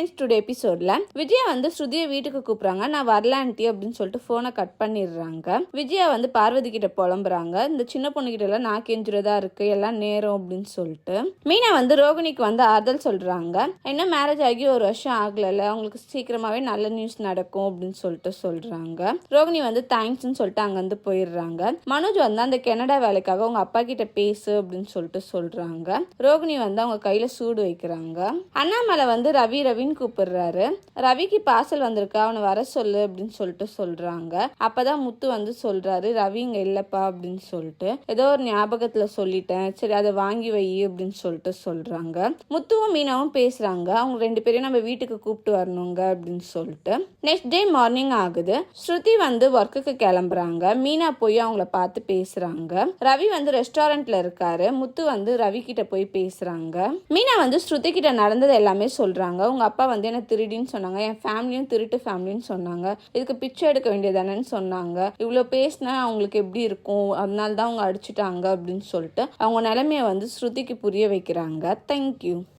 Friends today எபிசோட்ல விஜயா வந்து ஸ்ருதியை வீட்டுக்கு கூப்பிடுறாங்க. நான் வரல அப்படின்னு சொல்லிட்டு ஃபோனை கட் பண்ணிடுறாங்க. விஜயா வந்து பார்வதி கிட்ட புலம்புறாங்க. இந்த சின்ன பொண்ணு கிட்ட எல்லாம் நான் கெஞ்சுறதா இருக்கு எல்லாம் நேரம் அப்படின்னு சொல்லிட்டு. மீனா வந்து ரோகிணிக்கு வந்து ஆறுதல் சொல்றாங்க. என்ன மேரேஜ் ஆகி ஒரு வருஷம் ஆகல அவங்களுக்கு சீக்கிரமாவே நல்ல நியூஸ் நடக்கும் அப்படின்னு சொல்லிட்டு சொல்றாங்க. ரோகிணி வந்து தேங்க்ஸ்னு சொல்லிட்டு அங்கிருந்து போயிடுறாங்க. மனோஜ் வந்து அந்த கனடா வேலைக்காக அவங்க அப்பா கிட்ட பேசு அப்படின்னு சொல்லிட்டு சொல்றாங்க. ரோகிணி வந்து அவங்க கையில சூடு வைக்கிறாங்க. அண்ணாமலை வந்து ரவி ரவின்னு கூப்பிடுறாரு. ரவிக்கு பார்சல் வந்திருக்கா. அவனை வர சொல்லு அப்படின்னு சொல்லிட்டு சொல்றாங்க. அப்பதான் முத்து வந்து சொல்றாரு ரவி இங்க இல்லப்பா அப்படின்னு சொல்லிட்டு. ஏதோ ஒரு ஞாபகத்துல சொல்லிட்டேன். சரி அதை வாங்கி வை அப்படின்னு சொல்லிட்டு சொல்றாங்க. முத்துவும் மீனாவும் பேசுறாங்க. அவங்க ரெண்டு பேரையும் நம்ம வீட்டுக்கு கூப்பிட்டு வரணுங்க அப்படின்னு சொல்லிட்டு. நெக்ஸ்ட் டே மார்னிங் ஆகுது. ஸ்ருதி வந்து ஒர்க்குக்கு கிளம்புறாங்க. மீனா போய் அவங்கள பார்த்து பேசுறாங்க. ரவி வந்து ரெஸ்டாரண்ட்ல இருக்காரு. முத்து வந்து ரவி கிட்ட போய் பேசுறாங்க. மீனா வந்து ஸ்ருதி கிட்ட நடந்தது எல்லாமே சொல்றாங்க. உங்க அப்பா வந்து என்ன திருடின்னு சொன்னாங்க. என் ஃபேமிலியும் திருட்டு ஃபேமிலின்னு சொன்னாங்க. இதுக்கு பிச்சை எடுக்க வேண்டியதானேன்னு சொன்னாங்க. இவ்வளோ பேசினா அவங்களுக்கு எப்படி இருக்கும்? அதனால தான் அவங்க அடிச்சுட்டாங்க அப்படின்னு சொல்லிட்டு அவங்க நிலைமையை வந்து ஸ்ருதிக்கு புரிய வைக்கிறாங்க. தேங்க்யூ